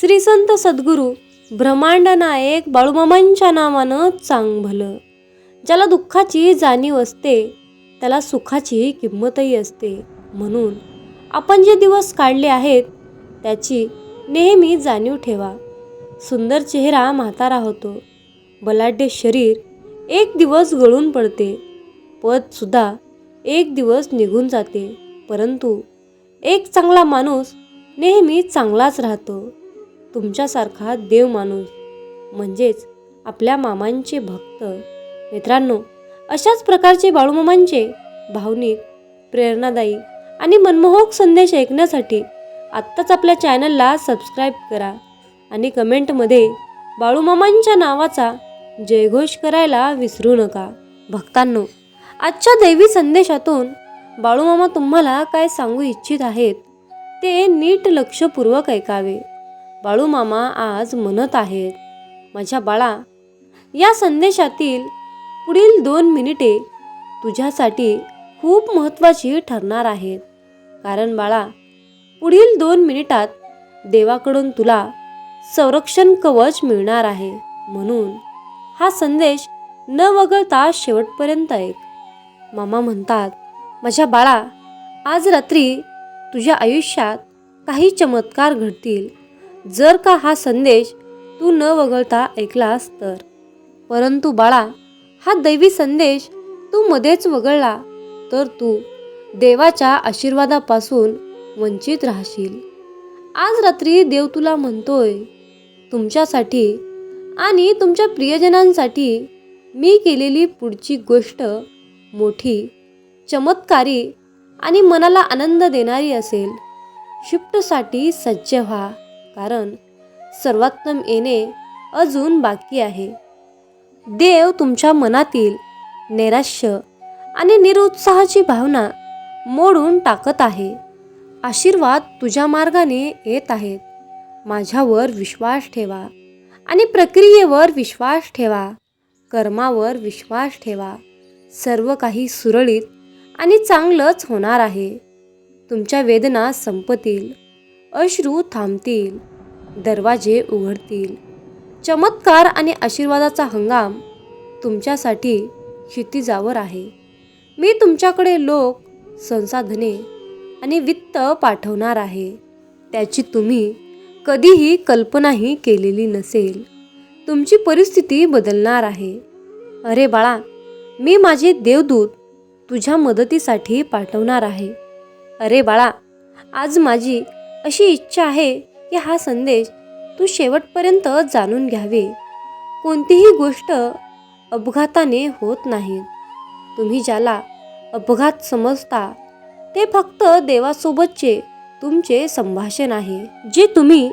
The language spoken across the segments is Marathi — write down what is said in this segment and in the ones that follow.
श्री संत सद्गुरू ब्रह्मांड नायक बाळूमामांच्या नावानं चांग भलं ज्याला दुःखाची जाणीव असते त्याला सुखाची किंमतही असते. म्हणून आपण जे दिवस काढले आहेत त्याची नेहमी जाणीव ठेवा. सुंदर चेहरा म्हातारा होतो. बलाढ्य शरीर एक दिवस गळून पडते. पदसुद्धा एक दिवस निघून जाते. परंतु एक चांगला माणूस नेहमी चांगलाच राहतो. तुमच्यासारखा देव माणूस म्हणजेच आपल्या मामांचे भक्त. मित्रांनो अशाच प्रकारचे बाळूमामांचे भावनिक प्रेरणादायी आणि मनमोहक संदेश ऐकण्यासाठी आत्ताच आपल्या चॅनलला सबस्क्राईब करा आणि कमेंटमध्ये बाळूमामांच्या नावाचा जयघोष करायला विसरू नका. भक्तांनो आजच्या दैवी संदेशातून बाळूमामा तुम्हाला काय सांगू इच्छित आहेत ते नीट लक्षपूर्वक ऐकावे. बाळूमामा आज म्हणत आहेत माझ्या बाळा या संदेशातील पुढील दोन मिनिटे तुझ्यासाठी खूप महत्त्वाची ठरणार आहेत. कारण बाळा पुढील दोन मिनिटात देवाकडून तुला संरक्षण कवच मिळणार आहे. म्हणून हा संदेश न वगळता शेवटपर्यंत ऐक. मामा म्हणतात माझ्या बाळा आज रात्री तुझ्या आयुष्यात काही चमत्कार घडतील. जर का हा संदेश तू न वगळता ऐकलास तर. परंतु बाळा हा दैवी संदेश तू मध्येच वगळला तर तू देवाच्या आशीर्वादापासून वंचित राहशील. आज रात्री देव तुला म्हणतोय तुमच्यासाठी आणि तुमच्या प्रियजनांसाठी मी केलेली पुढची गोष्ट मोठी चमत्कारी आणि मनाला आनंद देणारी असेल. शिफ्टसाठी सज्ज व्हा. कारण सर्वोत्तम येणे अजून बाकी आहे. देव तुमच्या मनातील नैराश्य आणि निरुत्साहाची भावना मोडून टाकत आहे. आशीर्वाद तुझ्या मार्गाने येत आहेत. माझ्यावर विश्वास ठेवा आणि प्रक्रियेवर विश्वास ठेवा. कर्मावर विश्वास ठेवा. सर्व काही सुरळीत आणि चांगलंच होणार आहे. तुमच्या वेदना संपतील. अश्रू थांबतील दरवाजे उघडतील. चमत्कार आणि आशीर्वादाचा हंगाम तुमच्यासाठी क्षितिजावर आहे. मी तुमच्याकडे लोक संसाधने आणि वित्त पाठवणार आहे. त्याची तुम्ही कधीही कल्पनाही केलेली नसेल. तुमची परिस्थिती बदलणार आहे. अरे बाळा मी माझे देवदूत तुझ्या मदतीसाठी पाठवणार आहे. अरे बाळा आज माझी अशी इच्छा आहे की हा संदेश तू शेवटपर्यंत जाणून घ्यावे. कोणतीही गोष्ट अपघाताने होत नाही. तुम्ही ज्याला अपघात समजता ते फक्त देवासोबतचे तुमचे संभाषण आहे जे तुम्ही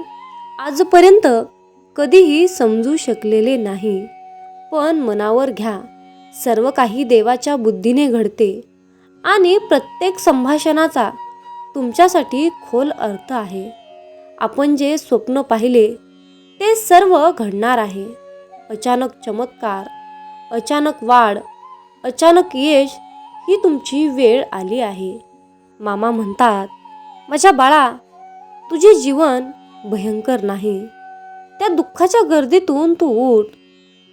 आजपर्यंत कधीही समजू शकलेले नाही. पण मनावर घ्या सर्व काही देवाच्या बुद्धीने घडते आणि प्रत्येक संभाषणाचा तुमच्यासाठी खोल अर्थ आहे. आपण जे स्वप्न पाहिले ते सर्व घडणार आहे. अचानक चमत्कार अचानक वाढ अचानक यश ही तुमची वेळ आली आहे. मामा म्हणतात माझ्या बाळा तुझे जीवन भयंकर नाही. त्या दुःखाच्या गर्दीतून तू उठ.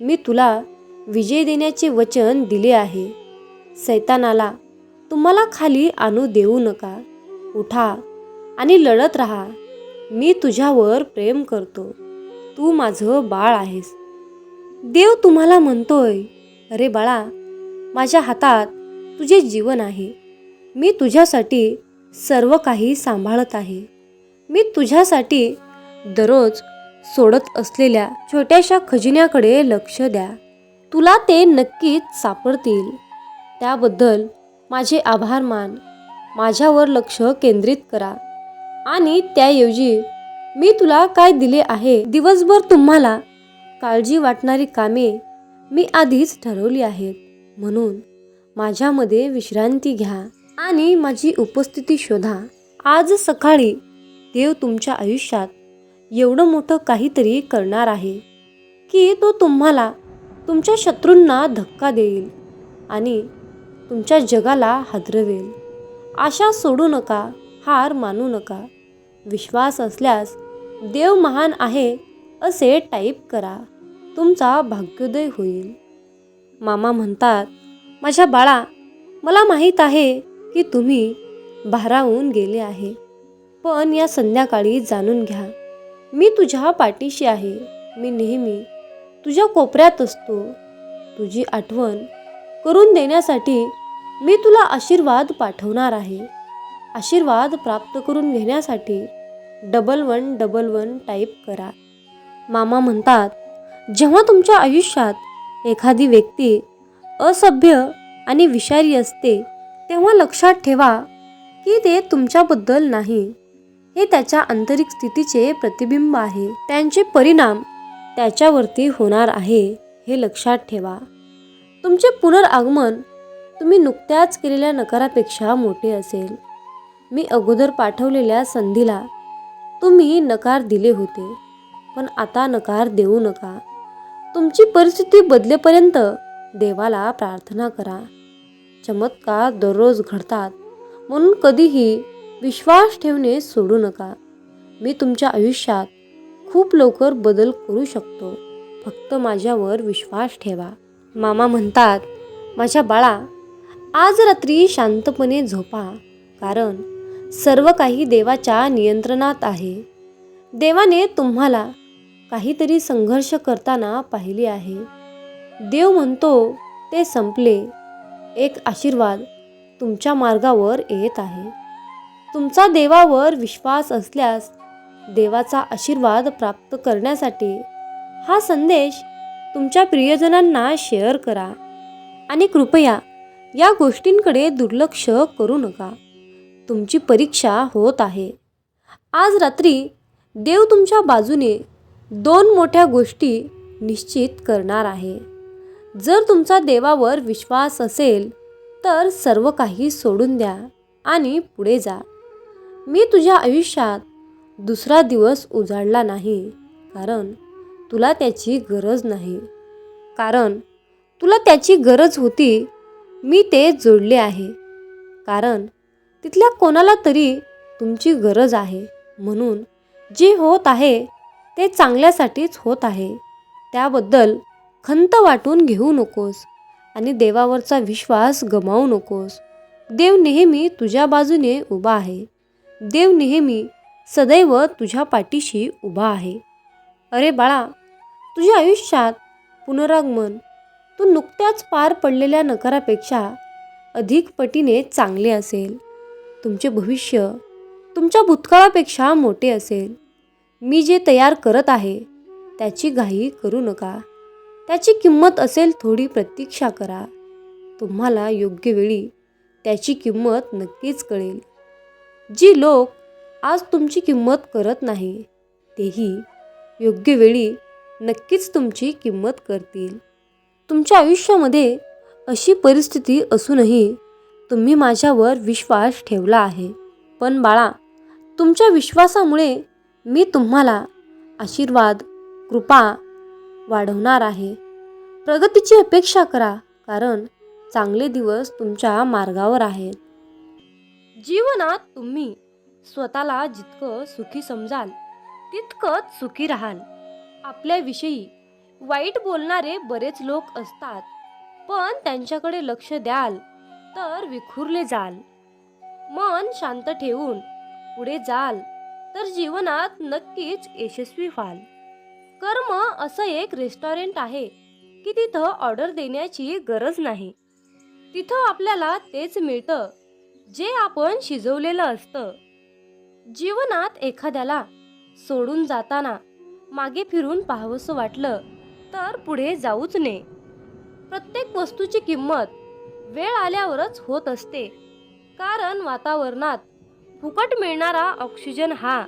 मी तुला विजय देण्याचे वचन दिले आहे. सैतानाला तुम्हाला खाली आणू देऊ नका. उठा आणि लढत राहा. मी तुझ्यावर प्रेम करतो. तू माझं बाळ आहेस. देव तुम्हाला म्हणतोय अरे बाळा माझ्या हातात तुझे जीवन आहे. मी तुझ्यासाठी सर्व काही सांभाळत आहे. मी तुझ्यासाठी दररोज सोडत असलेल्या छोट्याशा खजिन्याकडे लक्ष द्या. तुला ते नक्कीच सापडतील. त्याबद्दल माझे आभार मान माझ्यावर लक्ष केंद्रित करा. आणि त्याऐवजी मी तुला काय दिले आहे दिवसभर तुम्हाला? काळजी वाटणारी कामे मी आधीच ठरवली आहेत. म्हणून माझ्यामध्ये विश्रांती घ्या आणि माझी उपस्थिती शोधा. आज सकाळी देव तुमच्या आयुष्यात एवढं मोठं काहीतरी करणार आहे की तो तुम्हाला तुमच्या शत्रूंना धक्का देईल आणि तुमच्या जगाला हादरवेल. आशा सोडू नका हार मानू नका. विश्वास असल्यास देव महान आहे असे टाईप करा. तुमचा भाग्योदय होईल. मामा म्हणतात माझ्या बाळा मला माहीत आहे की तुम्ही भारावून गेले आहे. पण या संध्याकाळी जाणून घ्या. मी तुझ्या पाठीशी आहे. मी नेहमी तुझ्या कोपऱ्यात असतो. तुझी आठवण करून देण्यासाठी मी तुला आशीर्वाद पाठवणार आहे. आशीर्वाद प्राप्त करून घेण्यासाठी double one double one type करा. मामा म्हणतात जेव्हा तुमच्या आयुष्यात एखादी व्यक्ती असभ्य आणि विषारी असते तेव्हा लक्षात ठेवा की ते तुमच्याबद्दल नाही. हे त्याच्या आंतरिक स्थितीचे प्रतिबिंब आहे. त्यांचे परिणाम त्याच्यावरती होणार आहे हे लक्षात ठेवा. तुमचे पुनरागमन तुम्ही नुकत्याच केलेल्या नकारापेक्षा मोठे असेल. मी अगोदर पाठवलेल्या संधीला तुम्ही नकार दिले होते पण आता नकार देऊ नका. तुमची परिस्थिती बदलेपर्यंत देवाला प्रार्थना करा. चमत्कार दररोज घडतात म्हणून कधीही विश्वास ठेवणे सोडू नका. मी तुमच्या आयुष्यात खूप लवकर बदल करू शकतो. फक्त माझ्यावर विश्वास ठेवा. मामा म्हणतात माझ्या बाळा आज रात्री शांतपणे झोपा कारण सर्व काही देवाच्या नियंत्रणात आहे. देवाने तुम्हाला काहीतरी संघर्ष करताना पाहिले आहे. देव म्हणतो ते संपले. एक आशीर्वाद तुमच्या मार्गावर येत आहे. तुमचा देवावर विश्वास असल्यास देवाचा आशीर्वाद प्राप्त करण्यासाठी हा संदेश तुमच्या प्रियजनांना शेअर करा आणि कृपया या गोष्टींकडे दुर्लक्ष करू नका. तुमची परीक्षा होत आहे. आज रात्री देव तुमच्या बाजूने दोन मोठ्या गोष्टी निश्चित करणार आहे. जर तुमचा देवावर विश्वास असेल तर सर्व काही सोडून द्या आणि पुढे जा. मी तुझ्या आयुष्यात दुसरा दिवस उजाडला नाही कारण तुला त्याची गरज नाही. कारण तुला त्याची गरज होती मी ते जोडले आहे. कारण तिथल्या कोणाला तरी तुमची गरज आहे. म्हणून जे होत आहे ते चांगल्यासाठीच होत आहे. त्याबद्दल खंत वाटून घेऊ नकोस आणि देवावरचा विश्वास गमावू नकोस. देव नेहमी तुझ्या बाजूने उभा आहे. देव नेहमी सदैव तुझ्या पाठीशी उभा आहे. अरे बाळा तुझ्या आयुष्यात पुनरागमन तो नुकत्याच पार पडलेल्या नकारापेक्षा अधिक पटीने चांगले असेल. तुमचे भविष्य तुमच्या भूतकाळापेक्षा मोठे असेल. मी जे तयार करत आहे त्याची घाई करू नका. त्याची किंमत असेल थोडी प्रतीक्षा करा. तुम्हाला योग्य वेळी त्याची किंमत नक्कीच कळेल. जी लोक आज तुमची किंमत करत नाही तेही योग्य वेळी नक्कीच तुमची किंमत करतील. तुमच्या आयुष्यामध्ये अशी परिस्थिती असूनही तुम्ही माझ्यावर विश्वास ठेवला आहे. पण बाळा तुमच्या विश्वासामुळे मी तुम्हाला आशीर्वाद कृपा वाढवणार आहे. प्रगतीची अपेक्षा करा कारण चांगले दिवस तुमच्या मार्गावर आहेत. जीवनात तुम्ही स्वतःला जितकं सुखी समजाल तितकंच सुखी राहाल. आपल्याविषयी वाईट बोलणारे बरेच लोक असतात पण त्यांच्याकडे लक्ष द्याल तर विखुरले जाल. मन शांत ठेवून पुढे जाल तर जीवनात नक्कीच यशस्वी व्हाल. कर्म असं एक रेस्टॉरंट आहे की तिथं ऑर्डर देण्याची गरज नाही. तिथं आपल्याला तेच मिळतं जे आपण शिजवलेलं असतं. जीवनात एखाद्याला सोडून जाताना मागे फिरून पाहावंसं वाटलं तर पुढे जाऊच नये. प्रत्येक वस्तूची किंमत वेळ आल्यावरच होत असते. कारण वातावरणात फुकट मिळणारा ऑक्सिजन हा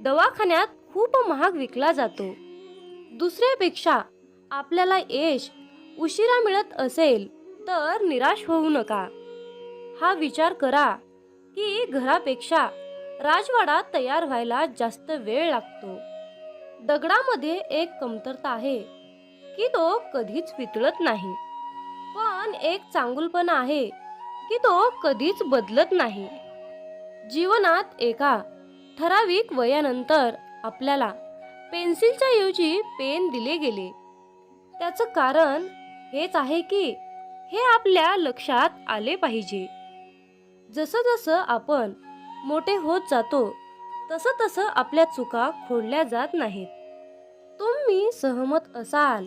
दवाखान्यात खूप महाग विकला जातो. दुसऱ्यापेक्षा आपल्याला यश उशिरा मिळत असेल तर निराश होऊ नका. हा विचार करा की घरापेक्षा राजवाडा तयार व्हायला जास्त वेळ लागतो. दगडामध्ये एक कमतरता आहे. की तो कधीच वितळत नाही. पण एक चांगुलपणा आहे की तो कधीच बदलत नाही. जीवनात एका ठराविक वयानंतर आपल्याला पेन्सिलच्या ऐवजी पेन दिले गेले. त्याचं कारण हेच आहे की हे आपल्या लक्षात आले पाहिजे. जसं जसं आपण मोठे होत जातो तसं तसं आपल्या चुका खोडल्या जात नाहीत. तुम्ही सहमत असाल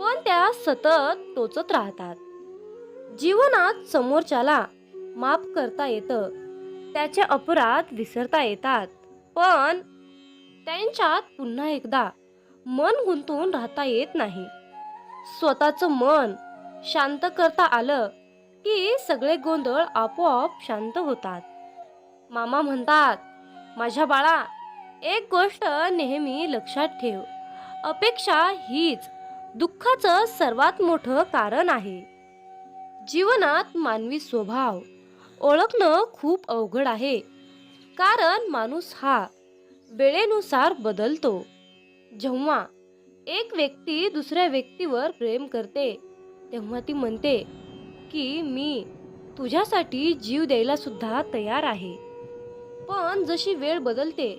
पण त्या सतत टोचत राहतात. जीवनात समोरच्याला माफ करता येतं त्याचे अपराध विसरता येतात पण त्यांच्यात पुन्हा एकदा मन गुंतून राहता येत नाही. स्वतःचं मन शांत करता आलं की सगळे गोंधळ आपोआप शांत होतात. मामा म्हणतात माझ्या बाळा एक गोष्ट नेहमी लक्षात ठेव. अपेक्षा हीच दुःखाचं सर्वात मोठं कारण आहे. जीवनात मानवी स्वभाव ओळखणं खूप अवघड आहे. कारण माणूस हा वेळेनुसार बदलतो. जेव्हा एक व्यक्ती दुसऱ्या व्यक्तीवर प्रेम करते तेव्हा ती म्हणते की मी तुझ्यासाठी जीव द्यायला सुद्धा तयार आहे. पण जशी वेळ बदलते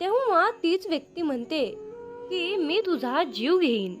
तेव्हा तीच व्यक्ती म्हणते की मी तुझा जीव घेईन.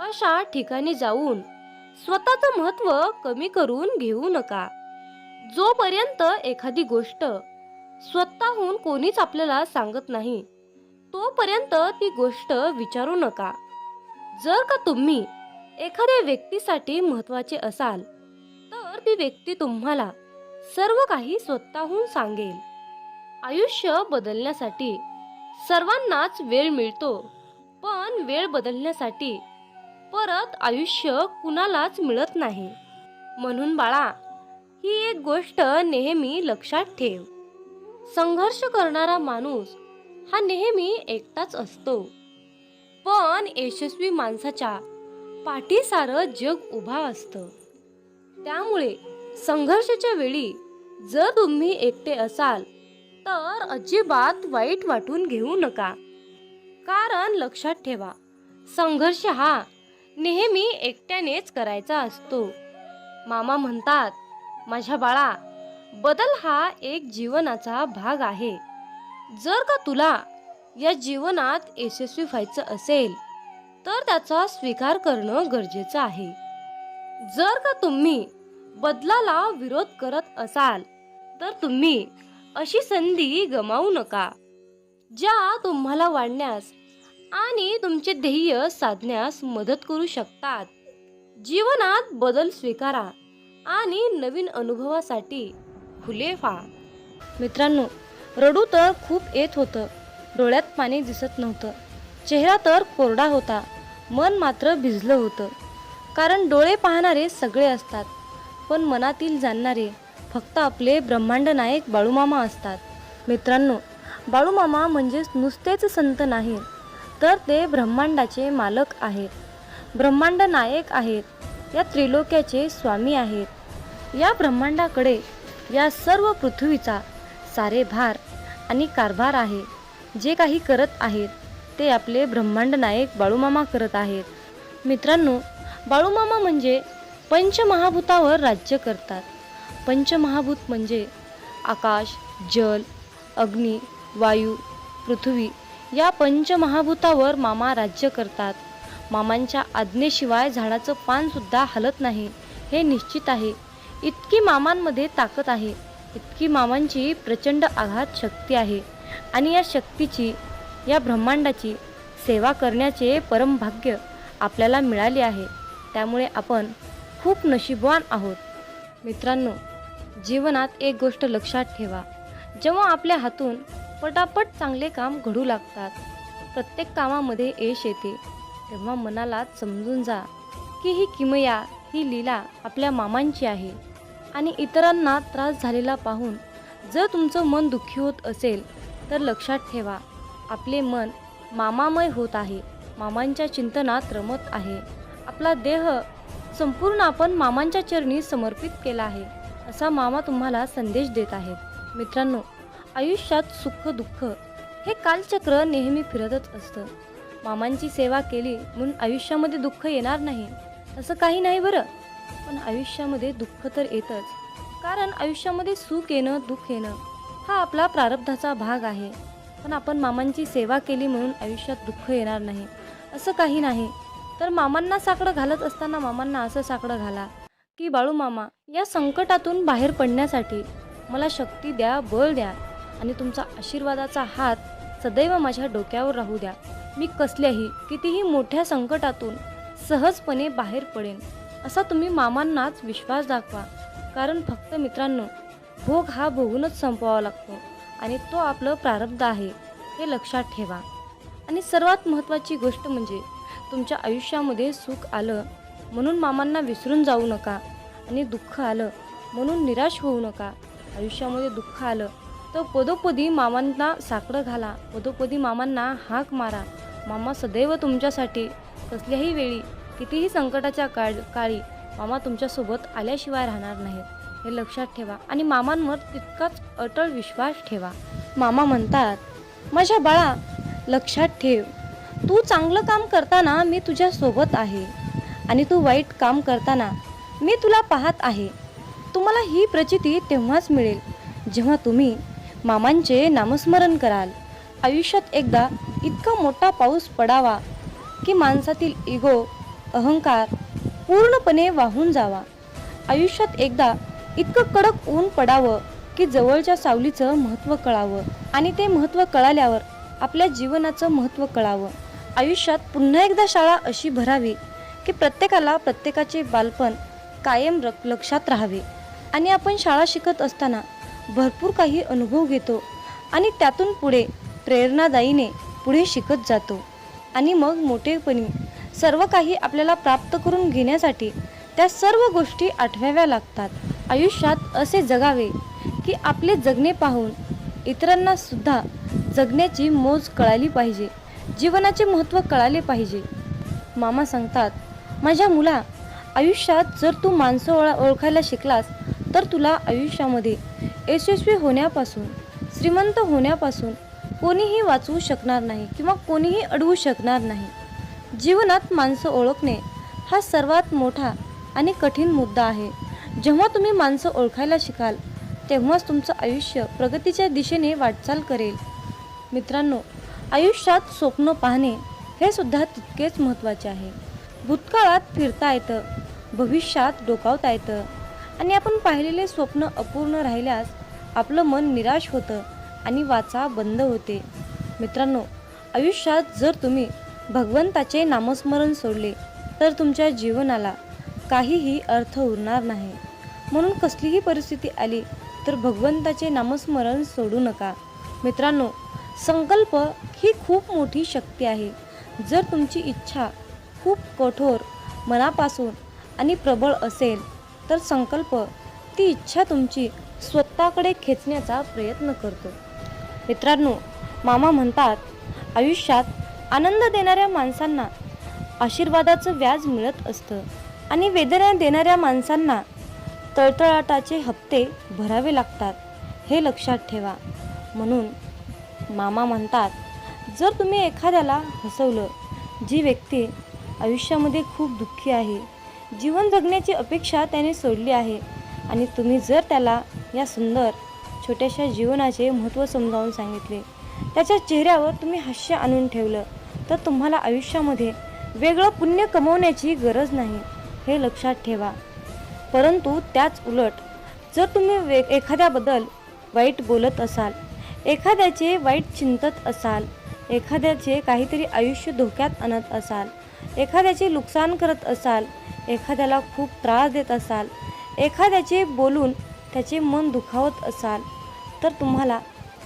अशा ठिकाणी जाऊन स्वतःचं महत्त्व कमी करून घेऊ नका. जोपर्यंत एखादी गोष्ट स्वतःहून कोणीच आपल्याला सांगत नाही तोपर्यंत ती गोष्ट विचारू नका. जर का तुम्ही एखाद्या व्यक्तीसाठी महत्त्वाचे असाल तर ती व्यक्ती तुम्हाला सर्व काही स्वतःहून सांगेल. आयुष्य बदलण्यासाठी सर्वांनाच वेळ मिळतो पण वेळ बदलण्यासाठी परत आयुष्य कुणालाच मिळत नाही. म्हणून बाळा ही एक गोष्ट नेहमी लक्षात ठेव. संघर्ष करणारा माणूस हा नेहमी एकटाच असतो. पण यशस्वी माणसाच्या पाठीसारं जग उभा असतं. त्यामुळे संघर्षाच्या वेळी जर तुम्ही एकटे असाल तर अजिबात वाईट वाटून घेऊ नका. कारण लक्षात ठेवा संघर्ष हा नेहमी एकट्यानेच करायचा असतो. मामा म्हणतात माझ्या बाळा बदल हा एक जीवनाचा भाग आहे. जर का तुला या जीवनात यशस्वी व्हायचं असेल तर त्याचा स्वीकार करणं गरजेचं आहे. जर का तुम्ही बदलाला विरोध करत असाल तर तुम्ही अशी संधी गमावू नका ज्या तुम्हाला वाढण्यास आणि तुमचे ध्येय साधण्यास मदत करू शकतात. जीवनात बदल स्वीकारा आणि नवीन अनुभवासाठी खुले व्हा. मित्रांनो रडू तर खूप येत होतं. डोळ्यात पाणी दिसत नव्हतं. चेहरा तर कोरडा होता. मन मात्र भिजलं होतं. कारण डोळे पाहणारे सगळे असतात. पण मनातील जाणणारे फक्त आपले ब्रह्मांड नायक बाळूमामा असतात. मित्रांनो बाळूमामा म्हणजेच नुसतेच संत नाही तर ते ब्रह्मांडाचे मालक आहेत. ब्रह्मांड नायक आहेत. या त्रिलोक्याचे स्वामी आहेत. या ब्रह्मांडाकडे या सर्व पृथ्वीचा सारे भार आणि कारभार आहे. जे काही करत आहेत ते आपले ब्रह्मांड नायक बाळूमामा करत आहेत. मित्रांनो बाळूमामा म्हणजे पंचमहाभूतावर राज्य करतात. पंचमहाभूत म्हणजे आकाश जल अग्नी वायू पृथ्वी या पंचमहाभूतावर मामा राज्य करतात. मामांच्या आज्ञेशिवाय झाडाचं पानसुद्धा हलत नाही. हे निश्चित आहे. इतकी मामांमध्ये ताकद आहे. इतकी मामांची प्रचंड आघात शक्ती आहे. आणि या शक्तीची या ब्रह्मांडाची सेवा करण्याचे परमभाग्य आपल्याला मिळाले आहे. त्यामुळे आपण खूप नशीबवान आहोत. मित्रांनो जीवनात एक गोष्ट लक्षात ठेवा. जेव्हा आपल्या हातून पटापट चांगले काम घडू लागतात. प्रत्येक कामामध्ये यश येते. तेव्हा मनाला समजून जा की ही किमया ही लीला आपल्या मामांची आहे आणि इतरांना त्रास झालेला पाहून जर तुमचं मन दुःखी होत असेल तर लक्षात ठेवा. आपले मन मामामय होत आहे. मामांच्या चिंतनात रमत आहे. आपला देह संपूर्ण आपण मामांच्या चरणी समर्पित केला आहे असा मामा तुम्हाला संदेश देत आहेत. मित्रांनो आयुष्यात सुख दुःख हे कालचक्र नेहमी फिरतच असतं. मामांची सेवा केली म्हणून आयुष्यामध्ये दुःख येणार नाही असं काही नाही बरं. पण आयुष्यामध्ये दुःख तर येतच. कारण आयुष्यामध्ये सुख येणं दुःख येणं हा आपला प्रारब्धाचा भाग आहे. पण आपण मामांची सेवा केली म्हणून आयुष्यात दुःख येणार नाही असं काही नाही. तर मामांना साकडं घालत असताना मामांना असं साकडं घाला की बाळू मामा या संकटातून बाहेर पडण्यासाठी मला शक्ती द्या बळ द्या. आणि तुमचा आशीर्वादाचा हात सदैव माझ्या डोक्यावर राहू द्या. मी कसल्याही कितीही मोठ्या संकटातून सहजपणे बाहेर पडेन असा तुम्ही मामांनाच विश्वास दाखवा. कारण फक्त मित्रांनो भोग हा भोगूनच संपवावा लागतो आणि तो आपलं प्रारब्ध आहे हे लक्षात ठेवा. आणि सर्वात महत्त्वाची गोष्ट म्हणजे तुमच्या आयुष्यामध्ये सुख आलं म्हणून मामांना विसरून जाऊ नका आणि दुःख आलं म्हणून निराश होऊ नका. आयुष्यामध्ये दुःख आलं तर पदोपदी मामांना साकडं घाला. पदोपदी मामांना हाक मारा. मामा सदैव तुमच्यासाठी. कसल्याही वेळी कितीही संकटाच्या काळ काळी मामा तुमच्यासोबत आल्याशिवाय राहणार नाहीत. हे लक्षात ठेवा आणि मामांवर तितकाच अटळ विश्वास ठेवा. मामा म्हणतात माझ्या बाळा लक्षात ठेव. तू चांगलं काम करताना मी तुझ्यासोबत आहे आणि तू वाईट काम करताना मी तुला पाहत आहे. तुम्हाला ही प्रचिती तेव्हाच मिळेल जेव्हा तुम्ही मामांचे नामस्मरण कराल. आयुष्यात एकदा इतका मोठा पाऊस पडावा की माणसातील इगो अहंकार पूर्णपणे वाहून जावा. आयुष्यात एकदा इतकं कडक ऊन पडावं की जवळच्या सावलीचं महत्त्व कळावं आणि ते महत्त्व कळाल्यावर आपल्या जीवनाचं महत्त्व कळावं. आयुष्यात पुन्हा एकदा शाळा अशी भरावी की प्रत्येकाला प्रत्येकाचे बालपण कायम र लक्षात राहावे. आणि आपण शाळा शिकत असताना भरपूर काही अनुभव घेतो आणि त्यातून पुढे प्रेरणादायीने पुढे शिकत जातो. आणि मग मोठेपणी सर्व काही आपल्याला प्राप्त करून घेण्यासाठी त्या सर्व गोष्टी आठवाव्या लागतात. आयुष्यात असे जगावे की आपले जगणे पाहून इतरांना सुद्धा जगण्याची मोज कळाली पाहिजे जीवनाचे महत्त्व कळाले पाहिजे. मामा सांगतात माझ्या मुला आयुष्यात जर तू माणसं ओळा ओळखायला शिकलास तर तुला आयुष्यामध्ये यशस्वी होण्यापासून श्रीमंत होण्यापासून कोणीही वाचवू शकणार नाही किंवा कोणीही अडवू शकणार नाही. जीवनात माणसं ओळखणे हा सर्वात मोठा आणि कठीण मुद्दा आहे. जेव्हा तुम्ही माणसं ओळखायला शिकाल तेव्हाच तुमचं आयुष्य प्रगतीच्या दिशेने वाटचाल करेल. मित्रांनो आयुष्यात स्वप्न पाहणे हे सुद्धा तितकेच महत्त्वाचे आहे. भूतकाळात फिरता येतं भविष्यात डोकावता येतं आणि आपण पाहिलेले स्वप्न अपूर्ण राहिल्यास आपलं मन निराश होतं आणि वाचा बंद होते. मित्रांनो आयुष्यात जर तुम्ही भगवंताचे नामस्मरण सोडले तर तुमच्या जीवनाला काहीही अर्थ उरणार नाही. म्हणून कसलीही परिस्थिती आली तर भगवंताचे नामस्मरण सोडू नका. मित्रांनो संकल्प ही खूप मोठी शक्ती आहे. जर तुमची इच्छा खूप कठोर मनापासून आणि प्रबळ असेल तर संकल्प ती इच्छा तुमची स्वतःकडे खेचण्याचा प्रयत्न करतो. मित्रांनो मामा म्हणतात आयुष्यात आनंद देणाऱ्या माणसांना आशीर्वादाचं व्याज मिळत असतं आणि वेदना देणाऱ्या माणसांना तळतळाटाचे हप्ते भरावे लागतात हे लक्षात ठेवा. म्हणून मामा म्हणतात जर तुम्ही एखाद्याला हसवलं जी व्यक्ती आयुष्यामध्ये खूप दुःखी आहे जीवन जगण्याची अपेक्षा त्याने सोडली आहे आणि तुम्ही जर त्याला या सुंदर छोट्याशा जीवनाचे महत्त्व समजावून सांगितले. त्याच्या चेहऱ्यावर तुम्ही हास्य आणून ठेवलं तर तुम्हाला आयुष्यामध्ये वेगळं पुण्य कमवण्याची गरज नाही हे लक्षात ठेवा. परंतु त्याच उलट जर तुम्ही वे एखाद्याबद्दल वाईट बोलत असाल एखाद्याचे वाईट चिंतत असाल एखाद्याचे काहीतरी आयुष्य धोक्यात आणत असाल एखाद्याचे नुकसान करत असाल एखाद्याला खूप त्रास देत असाल एखाद्याचे बोलून त्याचे मन दुखावत असाल तर तुम्हाला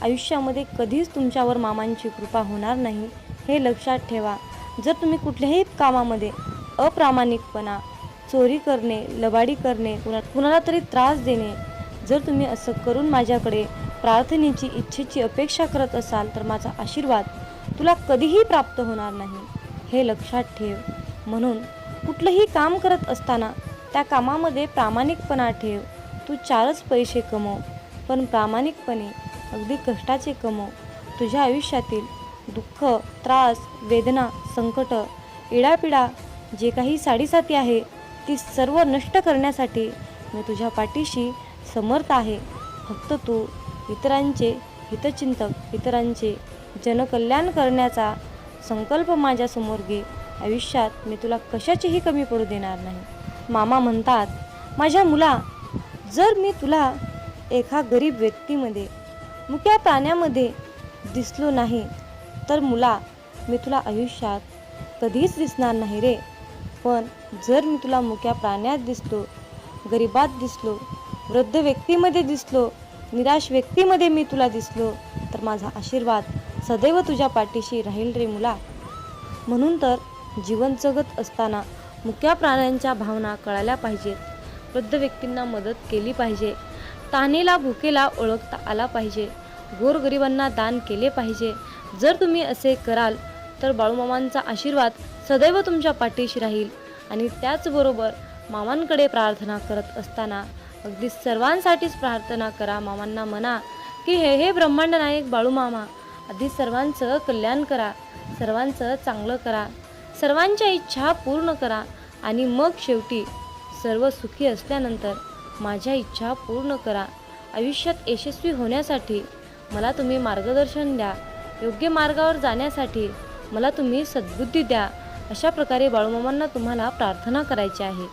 आयुष्यामध्ये कधीच तुमच्यावर मामांची कृपा होणार नाही हे लक्षात ठेवा. जर तुम्ही कुठल्याही कामामध्ये अप्रामाणिकपणा चोरी करणे लबाडी करणे कुणा कुणाला तरी त्रास देणे जर तुम्ही असं करून माझ्याकडे प्रार्थनेची इच्छेची अपेक्षा करत असाल तर माझा आशीर्वाद तुला कधीही प्राप्त होणार नाही हे लक्षात ठेव. म्हणून कुठलंही काम करत असताना त्या कामामध्ये प्रामाणिकपणा ठेव. तू चारच पैसे कमव पण प्रामाणिकपणे अगदी कष्टाचे कमव. तुझ्या आयुष्यातील दुःख त्रास वेदना संकट इडापिडा जे काही साडेसाती आहे ती सर्व नष्ट करण्यासाठी मी तुझ्या पाठीशी समर्थ आहे. फक्त तू इतरांचे हितचिंतक इतरांचे जनकल्याण करण्याचा संकल्प माझ्यासमोर घे. आयुष्यात मी तुला कशाचीही कमी पडू देणार नाही. मामा म्हणतात माझ्या मुला जर मी तुला एका गरीब व्यक्तीमध्ये मुक्या प्राण्यामध्ये दिसलो नाही तर मुला मी तुला आयुष्यात कधीच दिसणार नाही रे. पण जर मी तुला मुक्या प्राण्यात दिसलो गरिबात दिसलो वृद्ध व्यक्तीमध्ये दिसलो निराश व्यक्तीमध्ये मी तुला दिसलो तर माझा आशीर्वाद सदैव तुझ्या पाठीशी राहील रे मुला. म्हणून तर जीवन जगत असताना मुक्या प्राण्यांच्या भावना कळायला पाहिजेत. वृद्ध व्यक्तींना मदत केली पाहिजे. तानेला भुकेला ओळखता आला पाहिजे. गोरगरिबांना दान केले पाहिजे. जर तुम्ही असे कराल तर बाळूमामांचा आशीर्वाद सदैव तुमच्या पाठीशी राहील. आणि त्याचबरोबर मामांकडे प्रार्थना करत असताना अगदी सर्वांसाठीच प्रार्थना करा. मामांना म्हणा की हे हे ब्रह्मांड नायक बाळूमामा आधी सर्वांचं कल्याण करा. सर्वांचं चांगलं करा. सर्वांच्या इच्छा पूर्ण करा. आणि मग शेवटी सर्व सुखी असल्यानंतर माझ्या इच्छा पूर्ण करा. आयुष्यात यशस्वी होण्यासाठी मला तुम्ही मार्गदर्शन द्या. योग्य मार्गावर जाण्यासाठी मला तुम्ही सद्बुद्धी द्या. अशा प्रकारे बाळूमामांना तुम्हाला प्रार्थना करायची आहे.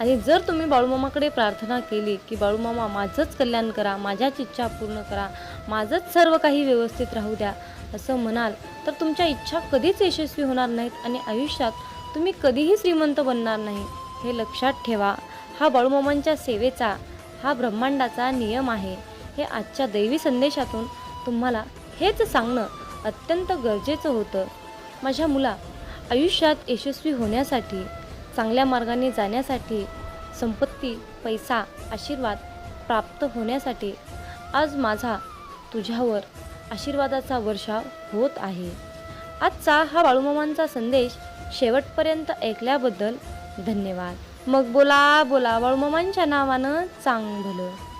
आणि जर तुम्ही बाळूमामाकडे प्रार्थना केली की बाळूमामा माझंच कल्याण करा माझ्याच इच्छा पूर्ण करा माझंच सर्व काही व्यवस्थित राहू द्या असं म्हणाल तर तुमच्या इच्छा कधीच यशस्वी होणार नाहीत आणि आयुष्यात तुम्ही कधीही श्रीमंत बनणार नाही. हे लक्षात ठेवा. हा बाळूमामांच्या सेवेचा हा ब्रह्मांडाचा नियम आहे. हे आजच्या दैवी संदेशातून तुम्हाला हेच सांगणं अत्यंत गरजेचं होतं. माझ्या मुला आयुष्यात यशस्वी होण्यासाठी चांगल्या मार्गाने जाण्यासाठी संपत्ती पैसा आशीर्वाद प्राप्त होण्यासाठी आज माझा तुझ्यावर आशीर्वादाचा वर्षाव होत आहे. आजचा हा बाळूमामांचा संदेश शेवटपर्यंत ऐकल्याबद्दल धन्यवाद. मग बोला बोला बाळूमामांच्या नावानं चांग भलं